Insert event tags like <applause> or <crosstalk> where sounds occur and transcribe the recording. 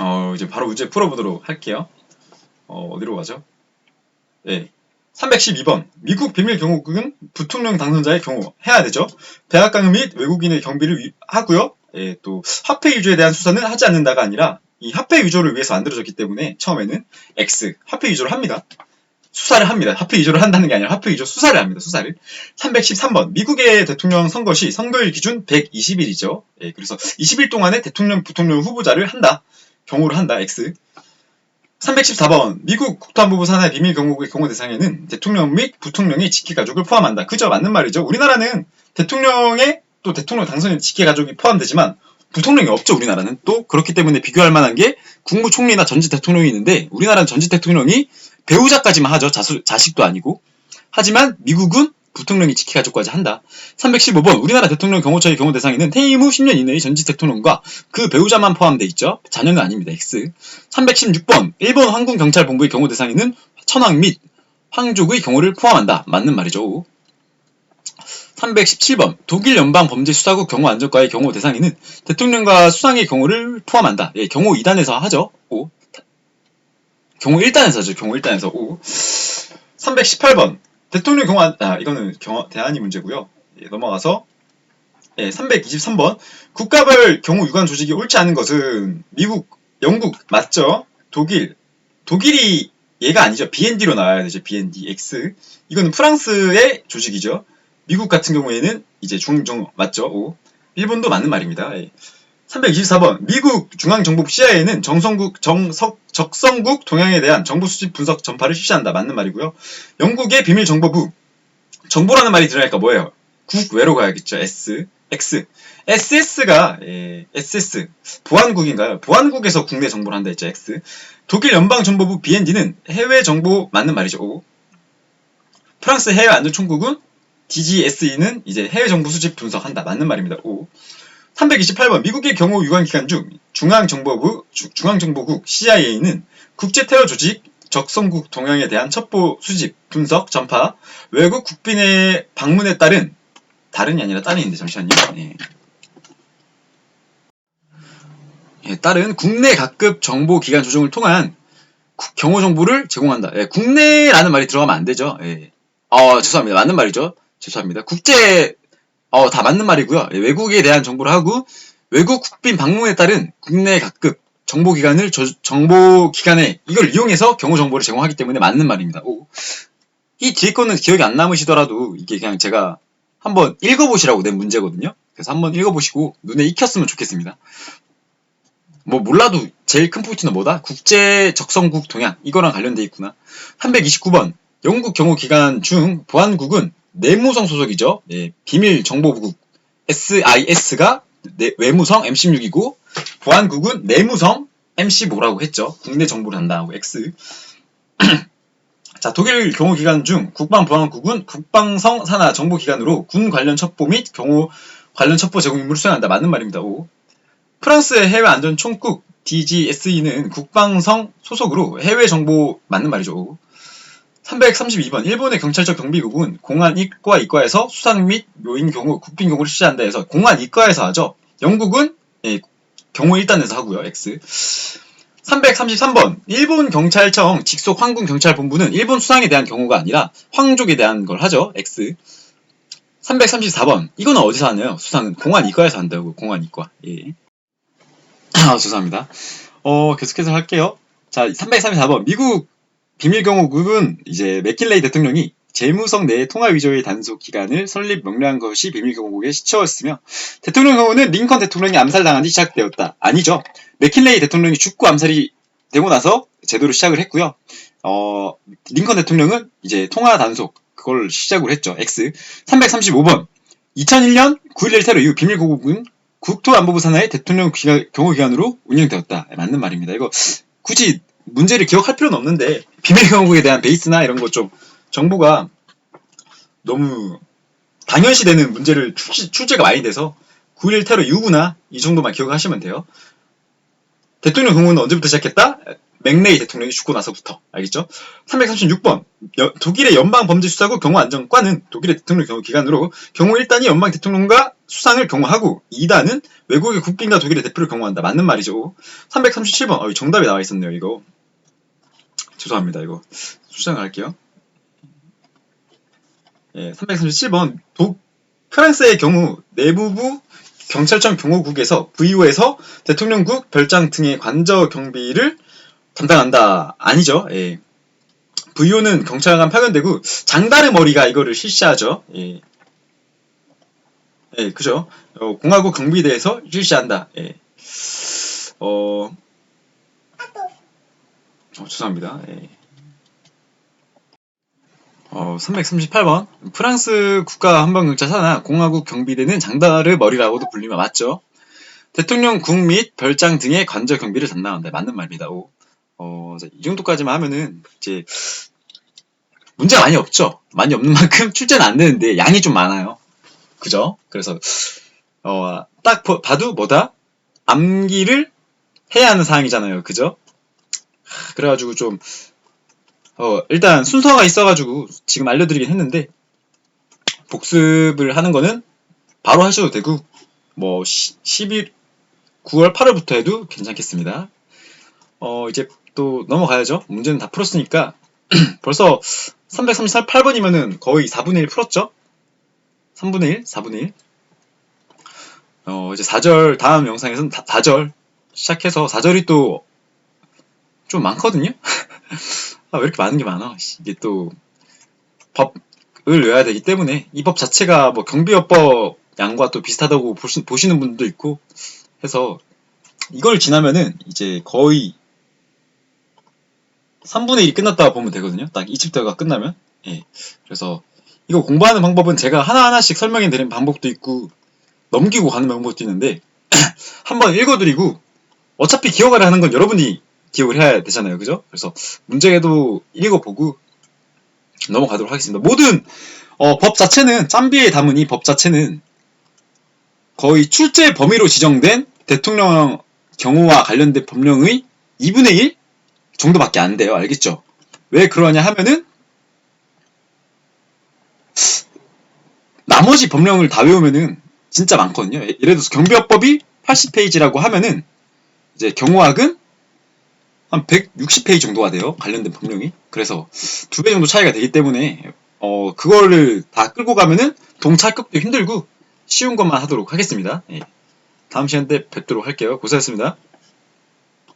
어, 이제 바로 문제 풀어보도록 할게요. 어, 어디로 가죠? 예. 312번. 미국 비밀 경호국은 부통령 당선자의 경우 해야 되죠. 대학 강요 및 외국인의 경비를 위- 하고요. 예, 또 화폐 위조에 대한 수사는 하지 않는다가 아니라 이 화폐 위조를 위해서 만들어졌기 때문에 처음에는 X 화폐 위조를 합니다. 수사를 합니다. 화폐 위조를 한다는 게 아니라 화폐 위조 수사를 합니다. 수사를. 313번. 미국의 대통령 선거 시 선거일 기준 120일이죠. 예, 그래서 20일 동안에 대통령, 부통령 후보자를 한다. 경호를 한다. X. 314번. 미국 국토안보부 산하의 비밀 경호국의 경호 대상에는 대통령 및 부통령의 직계 가족을 포함한다. 그저 맞는 말이죠. 우리나라는 대통령의 또 대통령 당선인 직계 가족이 포함되지만 부통령이 없죠. 우리나라는 또 그렇기 때문에 비교할 만한 게 국무총리나 전직 대통령이 있는데 우리나라는 전직 대통령이 배우자까지만 하죠. 자수, 자식도 아니고. 하지만 미국은 부통령이 직계 가족까지 한다. 315번 우리나라 대통령 경호처의 경호 대상에는 퇴임 후 10년 이내의 전직 대통령과 그 배우자만 포함돼 있죠. 자녀는 아닙니다. X. 316번 일본 황군 경찰 본부의 경호 대상에는 천황 및 황족의 경호를 포함한다. 맞는 말이죠. O. 317번 독일 연방 범죄 수사국 경호 안전과의 경호 대상에는 대통령과 수상의 경호를 포함한다. 예, 경호 2단에서 하죠. O. 경호 1단에서 하죠. 경호 1단에서 O. 318번 대통령 경호 안, 아 이거는 경호 대안이 문제고요. 예, 넘어가서 예, 323번 국가별 경호 유관 조직이 옳지 않은 것은 미국, 영국 맞죠? 독일, 독일이 얘가 아니죠. BND로 나와야 되죠. BND X. 이거는 프랑스의 조직이죠. 미국 같은 경우에는 이제 중정 맞죠? O. 일본도 맞는 말입니다. 예. 324번 미국 중앙정보국 CIA는 정성국 정석 적성국 동향에 대한 정보 수집 분석 전파를 실시한다. 맞는 말이고요. 영국의 비밀 정보부 정보라는 말이 들어가니까 뭐예요? 국외로 가야겠죠. S X SS가 예, SS 보안국인가요? 보안국에서 국내 정보를 한다 했죠. X 독일 연방정보부 BND는 해외 정보 맞는 말이죠. O 프랑스 해외 안전총국은 DGSE는 이제 해외 정보 수집 분석한다. 맞는 말입니다. O 328번 미국의 경호 유관 기관 중 중앙정보부 주- 중앙정보국 CIA는 국제 테러 조직 적성국 동향에 대한 첩보 수집 분석 전파 외국 국빈의 방문에 따른 다른이 아니라 따른인데 잠시만요. 예. 예, 따른 국내 각급 정보 기관 조정을 통한 국- 경호 정보를 제공한다. 예, 국내라는 말이 들어가면 안 되죠. 예. 어, 죄송합니다. 맞는 말이죠. 죄송합니다. 국제 어, 다 맞는 말이고요. 예, 외국에 대한 정보를 하고 외국 국빈 방문에 따른 국내 각급 정보기관을 저- 정보기관에 이걸 이용해서 경호 정보를 제공하기 때문에 맞는 말입니다. 오. 이 뒤에 거는 기억이 안 남으시더라도 이게 그냥 제가 한번 읽어보시라고 낸 문제거든요. 그래서 한번 읽어보시고 눈에 익혔으면 좋겠습니다. 뭐 몰라도 제일 큰 포인트는 뭐다? 국제 적성국 동향 이거랑 관련돼 있구나. 329번 영국 경호기관 중 보안국은 내무성 소속이죠. 예, 비밀 정보국 SIS가 외무성 M16이고 보안국은 내무성 MC5라고 했죠. 국내 정보를 담당하고 X. <clears throat> 자, 독일 경호기관 중 국방보안국은 국방성 산하 정보기관으로 군 관련 첩보 및 경호 관련 첩보 제공 임무를 수행한다. 맞는 말입니다. O. 프랑스의 해외 안전 총국 DGSE는 국방성 소속으로 해외 정보 맞는 말이죠. O. 332번 일본의 경찰청 경비국은 공안 이과 이과에서 수상 및 묘인 경우 국빈 경우를 실시한다 해서 공안 이과에서 하죠. 영국은 예, 경호 1단에서 하고요. X. 333번 일본 경찰청 직속 황군 경찰본부는 일본 수상에 대한 경우가 아니라 황족에 대한 걸 하죠. X. 334번 이거는 어디서 하나요? 수상은 공안 이과에서 한다고 공안 이과. 예. 아 죄송합니다. 어 계속해서 할게요. 자 334번 미국 비밀 경호국은 이제 맥킬레이 대통령이 재무성 내 통화 위조의 단속 기간을 설립 명령한 것이 비밀 경호국의 시초였으며 대통령 경우는 링컨 대통령이 암살당한 뒤 시작되었다. 아니죠. 맥킬레이 대통령이 죽고 암살이 되고 나서 제도를 시작을 했고요. 어, 링컨 대통령은 이제 통화 단속 그걸 시작을 했죠. X 335번 2001년 9.11 테러 이후 비밀 경호국은 국토안보부 산하의 대통령 기관, 경호기관으로 운영되었다. 맞는 말입니다. 이거 굳이 문제를 기억할 필요는 없는데 비밀경호국에 대한 베이스나 이런 것 좀 정보가 너무 당연시되는 문제를 출제, 출제가 많이 돼서 9.11 테러 이후구나 이 정도만 기억하시면 돼요. 대통령 경호는 언제부터 시작했다? 맥레이 대통령이 죽고 나서부터 알겠죠? 336번 독일의 연방범죄수사국 경호안전과는 독일의 대통령 경호 기관으로 경호 1단이 연방 대통령과 수상을 경호하고 2단은 외국의 국빈과 독일의 대표를 경호한다. 맞는 말이죠. 337번. 어, 정답이 나와 있었네요, 이거. 죄송합니다, 이거. 수상을 할게요. 예, 337번. 독, 프랑스의 경우 내부부 경찰청 경호국에서 VO에서 대통령국 별장 등의 관저 경비를 담당한다. 아니죠. 예. VO는 경찰관 파견되고 장다르 머리가 이거를 실시하죠. 예. 예, 그죠. 어, 공화국 경비대에서 실시한다. 예. 어, 어, 죄송합니다. 예. 어, 338번. 프랑스 국가 한방경찰 산하 공화국 경비대는 장다르 머리라고도 불리면 맞죠. 대통령 국 및 별장 등의 관저 경비를 담당한다. 맞는 말입니다. 오. 어, 자, 이 정도까지만 하면은 이제 문제가 많이 없죠. 많이 없는 <laughs> 만큼 출제는 안 되는데 양이 좀 많아요. 그죠? 그래서 어, 딱 보- 봐도 뭐다? 암기를 해야 하는 사항이잖아요. 그죠? 하, 그래가지고 좀 어, 일단 순서가 있어가지고 지금 알려드리긴 했는데 복습을 하는 거는 바로 하셔도 되고 뭐 11, 9월 8월부터 해도 괜찮겠습니다. 어, 이제 또 넘어가야죠. 문제는 다 풀었으니까 <clears throat> 벌써 338번이면은 거의 4분의 1 풀었죠? 3분의 1, 4분의 1. 어, 이제 4절, 다음 영상에서는 다, 4절 시작해서 4절이 또 좀 많거든요? <laughs> 아, 왜 이렇게 많은 게 많아? 씨, 이게 또 법을 외워야 되기 때문에 이 법 자체가 뭐 경비업법 양과 또 비슷하다고 보시, 보시는 분도 있고 해서 이걸 지나면은 이제 거의 3분의 1이 끝났다고 보면 되거든요. 딱이 챕터가 끝나면. 예. 그래서 이거 공부하는 방법은 제가 하나하나씩 설명해 드리는 방법도 있고 넘기고 가는 방법도 있는데 <clears throat> 한번 읽어드리고 어차피 기억을 하는 건 여러분이 기억을 해야 되잖아요. 그죠? 그래서 문제도 읽어보고 넘어가도록 하겠습니다. 모든 어, 법 자체는 짬비에 담은 이 법 자체는 거의 출제 범위로 지정된 대통령 경우와 관련된 법령의 2분의 1 정도밖에 안 돼요. 알겠죠? 왜 그러냐 하면은 나머지 법령을 다 외우면은 진짜 많거든요. 예- 예를 들어서 경비업법이 80페이지라고 하면은 이제 경호학은 한 160페이지 정도가 돼요. 관련된 법령이. 그래서 두 배 정도 차이가 되기 때문에 어 그거를 다 끌고 가면은 동차급도 힘들고 쉬운 것만 하도록 하겠습니다. 예. 다음 시간 때 뵙도록 할게요. 고생하셨습니다.